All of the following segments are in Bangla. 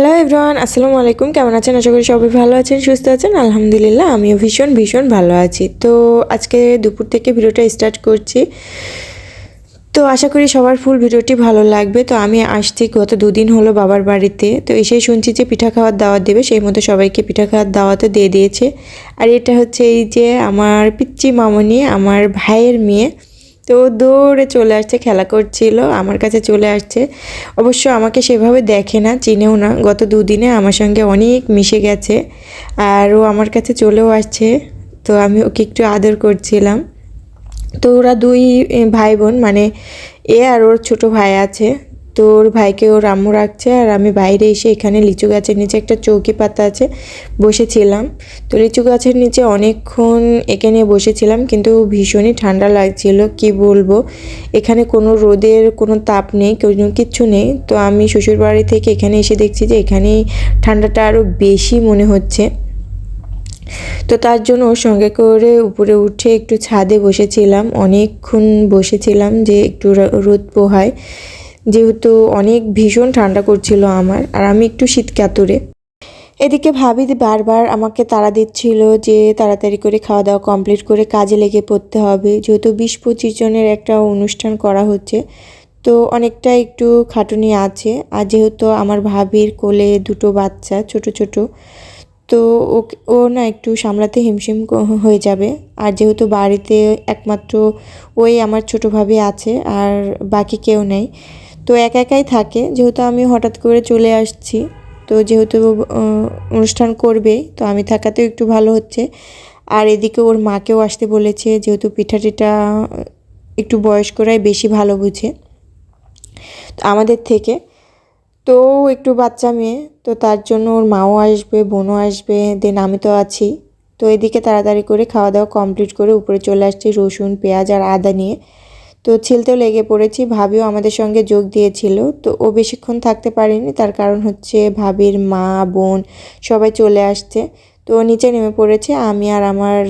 হ্যালো এভরিওয়ান আসসালামু আলাইকুম কেমন আছেন? আশা করি সবাই ভালো আছেন, সুস্থ আছেন। আলহামদুলিল্লাহ, আমিও ভীষণ ভীষণ ভালো আছি। তো আজকে দুপুর থেকে ভিডিওটা স্টার্ট করছি। তো আশা করি সবার ফুল ভিডিওটি ভালো লাগবে। তো আমি আসছি, গত দুদিন হলো বাবার বাড়িতে। তো এসেই শুনছি যে পিঠা খাওয়ার দাওয়াত দেবে, সেই মতো সবাইকে পিঠা খাওয়ার দাওয়াতও দিয়ে দিয়েছে। আর এটা হচ্ছে এই যে আমার পিচ্চি মামনি, আমার ভাইয়ের মেয়ে। তো দৌড়ে চলে আসছে, খেলা করছিল, আমার কাছে চলে আসছে। অবশ্য আমাকে সেভাবে দেখে না, চিনেও না। গত দুদিনে আমার সঙ্গে অনেক মিশে গেছে আর ও আমার কাছে চলেও আসছে। তো আমি ওকে একটু আদর করছিলাম। তো ওরা দুই ভাই বোন মানে এ আর ওর ছোট ভাই আছে। তো ওর ভাইকে ওর আম্মু রাখছে আর আমি বাইরে এসে এখানে লিচু গাছের নিচে একটা চৌকি পাতা আছে, বসেছিলাম। তো লিচু গাছের নিচে অনেকক্ষণ এখানে বসেছিলাম কিন্তু ভীষণই ঠান্ডা লাগছিল, কি বলব? এখানে কোনো রোদের কোনো তাপ নেই, কোনো কিচ্ছু নেই। তো আমি শ্বশুরবাড়ি থেকে এখানে এসে দেখছি যে এখানেই ঠান্ডাটা আরও বেশি মনে হচ্ছে। তো তার জন্য ওর সঙ্গে করে উপরে উঠে একটু ছাদে বসেছিলাম, অনেকক্ষণ বসেছিলাম যে একটু রোদ পোহায়। যেহেতু অনেক ভীষণ ঠান্ডা করছিল আমার, আর আমি একটু শীত কাতুরে। এদিকে ভাবি বারবার আমাকে তাড়া দিচ্ছিল যে তাড়াতাড়ি করে খাওয়া দাওয়া কমপ্লিট করে কাজে লেগে পড়তে হবে। যেহেতু বিশ পঁচিশ জনের একটা অনুষ্ঠান করা হচ্ছে, তো অনেকটা একটু খাটুনি আছে। আর যেহেতু আমার ভাবির কোলে দুটো বাচ্চা ছোট ছোট, তো ও না একটু সামলাতে হিমশিম হয়ে যাবে। আর যেহেতু বাড়িতে একমাত্র ওই আমার ছোটো ভাবি আছে, আর বাকি কেউ নেই তো একা একাই থাকে, যেহেতু আমি হঠাৎ করে চলে আসছি, তো যেহেতু অনুষ্ঠান করবে, তো আমি থাকাতেও একটু ভালো হচ্ছে। আর এদিকে ওর মাকেও আসতে বলেছে, যেহেতু পিঠা টিঠা একটু বয়স্করাই বেশি ভালো বুঝে। তো আমাদের থেকে, তো একটু বাচ্চা মেয়ে, তো তার জন্য ওর মাও আসবে, বোনও আসবে, দেন আমি তো আছি। তো এদিকে তাড়াতাড়ি করে খাওয়া দাওয়া কমপ্লিট করে উপরে চলে আসছি, রসুন, পেঁয়াজ আর আদা নিয়ে। তো ছিলতেও লেগে পড়েছি, ভাবিও আমাদের সঙ্গে যোগ দিয়েছিল। তো ও বেশিক্ষণ থাকতে পারেনি, তার কারণ হচ্ছে ভাবির মা, বোন সবাই চলে আসছে। তো নিচে নেমে পড়েছে, আমি আর আমার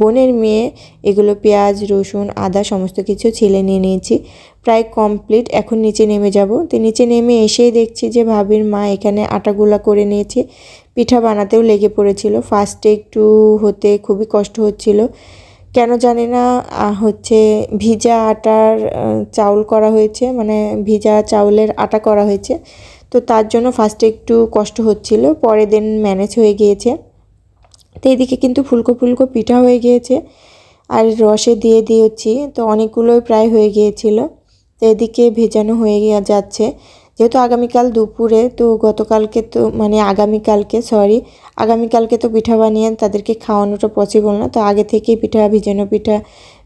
বোনের মেয়ে, এগুলো পেঁয়াজ, রসুন, আদা সমস্ত কিছু ছিলে নিয়ে নিয়েছি। প্রায় কমপ্লিট, এখন নিচে নেমে যাব। তো নিচে নেমে এসেই দেখছি যে ভাবির মা এখানে আটাগুলা করে নিয়েছে। পিঠা বানাতেও লেগে পড়েছিল ফার্স্টে একটু হতে খুবই কষ্ট হচ্ছিল। কেন জানি না হচ্ছে ভিজা আটার চাউল করা হয়েছে মানে ভিজা চাউলের আটা করা হয়েছে। তো তার জন্য ফার্স্টে একটু কষ্ট হচ্ছিল পরে দিন ম্যানেজ হয়ে গিয়েছে। তো এদিকে কিন্তু ফুলকো ফুলকো পিঠা হয়ে গিয়েছে, আর রসে দিয়ে দিয়েছি, তো অনেকগুলোই প্রায় হয়ে গিয়েছিল। তো এদিকে ভেজানো হয়ে যাচ্ছে। যেহেতু আগামীকাল দুপুরে, তো গতকালকে তো মানে আগামীকালকে সরি আগামীকালকে তো পিঠা বানিয়ে তাদেরকে খাওয়ানোটা পসিবল না। তো আগে থেকেই পিঠা ভিজানো পিঠা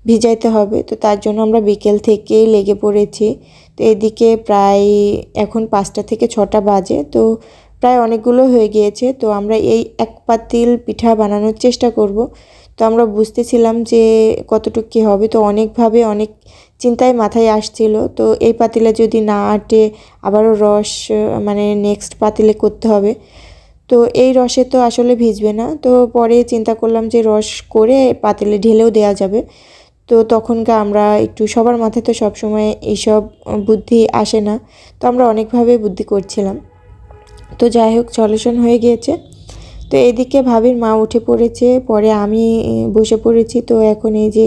ভিজাইতে হবে। তো তার জন্য আমরা বিকেল থেকেই লেগে পড়েছি। তো এদিকে প্রায় এখন পাঁচটা থেকে ছটা বাজে। তো প্রায় অনেকগুলো হয়ে গিয়েছে। তো আমরা এই এক পাতিল পিঠা বানানোর চেষ্টা করব। তো আমরা বুঝতেছিলাম যে কতটুকু কী হবে। তো অনেকভাবে অনেক চিন্তায় মাথায় আসছিল। তো এই পাতিলে যদি না আটে আবারও রস মানে নেক্সট পাতিলে করতে হবে। তো এই রসে তো আসলে ভিজবে না। তো পরে চিন্তা করলাম যে রস করে পাতিলে ঢেলেও দেওয়া যাবে। তো তখনকার আমরা একটু সবার মাথায় তো সবসময় এইসব বুদ্ধি আসে না। তো আমরা অনেকভাবে বুদ্ধি করছিলাম। তো যাই হোক, সলিউশন হয়ে গিয়েছে। তো এদিকে ভাবির মা উঠে পড়েছে, পরে আমি বসে পড়েছি। তো এখন এই যে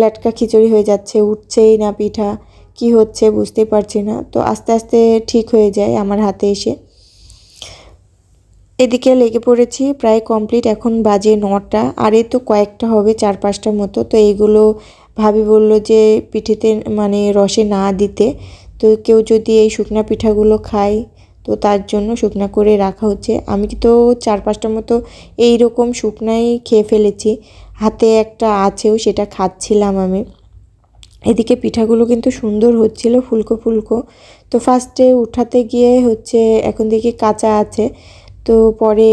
লাটকা খিচুড়ি হয়ে যাচ্ছে, উঠছেই না পিঠা, কি হচ্ছে বুঝতে পারছি না। তো আস্তে আস্তে ঠিক হয়ে যায় আমার হাতে এসে। এদিকে লেগে পড়েছি, প্রায় কমপ্লিট, এখন বাজে নটা। আর এই তো কয়েকটা হবে, চার পাঁচটার মতো। তো এইগুলো ভাবি বলল যে, পিঠেতে মানে রসে না দিতে। তো কেউ যদি এই শুকনা পিঠাগুলো খায় তো তার জন্য শুকনা করে রাখা হচ্ছে। আমি তো চার পাঁচটার মতো এই রকম শুকনাই খেয়ে ফেলেছি। হাতে একটা আছেও, সেটা খাচ্ছিলাম আমি। এদিকে পিঠাগুলো কিন্তু সুন্দর হচ্ছিল, ফুলকো ফুলকো। তো ফার্স্টে উঠাতে গিয়ে হচ্ছে এখন দেখি কাঁচা আছে। তো পরে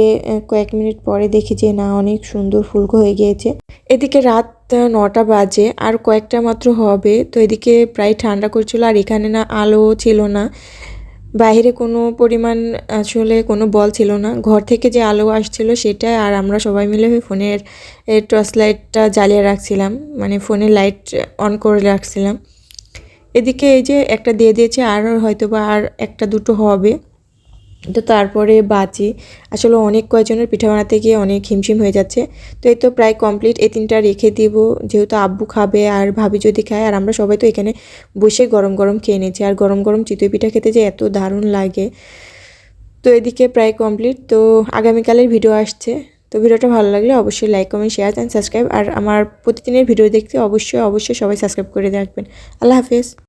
কয়েক মিনিট পরে দেখি যে না, অনেক সুন্দর ফুলকো হয়ে গিয়েছে। এদিকে রাত নটা বাজে, আর কয়েকটা মাত্র হবে। তো এদিকে প্রায় ঠান্ডা করছিল, আর এখানে না আলো ছিল না। বাইরে কোনো পরিমাণ আসলে কোনো বল ছিল না। ঘর থেকে যে আলো আসছিল সেটা আর আমরা সবাই মিলে ফোনের টর্চ লাইটটা জ্বালিয়ে রাখছিলাম। মানে ফোনের লাইট অন করে রাখছিলাম। এদিকে এই যে একটা দিয়ে দিয়েছে আর হয়তো বা আর একটা দুটো হবে। তো তারপরে বাজি। আসলে অনেক কয়জনের পিঠা বানাতে গিয়ে অনেক হিমশিম হয়ে যাচ্ছে। তো এই তো প্রায় কমপ্লিট এই তিনটা রেখে দিব। যেহেতু আব্বু খাবে আর ভাবি যদি খায়, আর আমরা সবাই তো এখানে বসে গরম গরম খেয়ে নিয়েছি। আর গরম গরম চিতই পিঠা খেতে যে এত দারুণ লাগে। তো এদিকে প্রায় কমপ্লিট তো আগামীকালের ভিডিও আসছে। তো ভিডিওটা ভালো লাগলে অবশ্যই like comment share and subscribe আর আমার প্রতিদিনের ভিডিও দেখতে অবশ্যই অবশ্যই সবাই সাবস্ক্রাইব করে রাখবেন। আল্লাহ হাফেজ।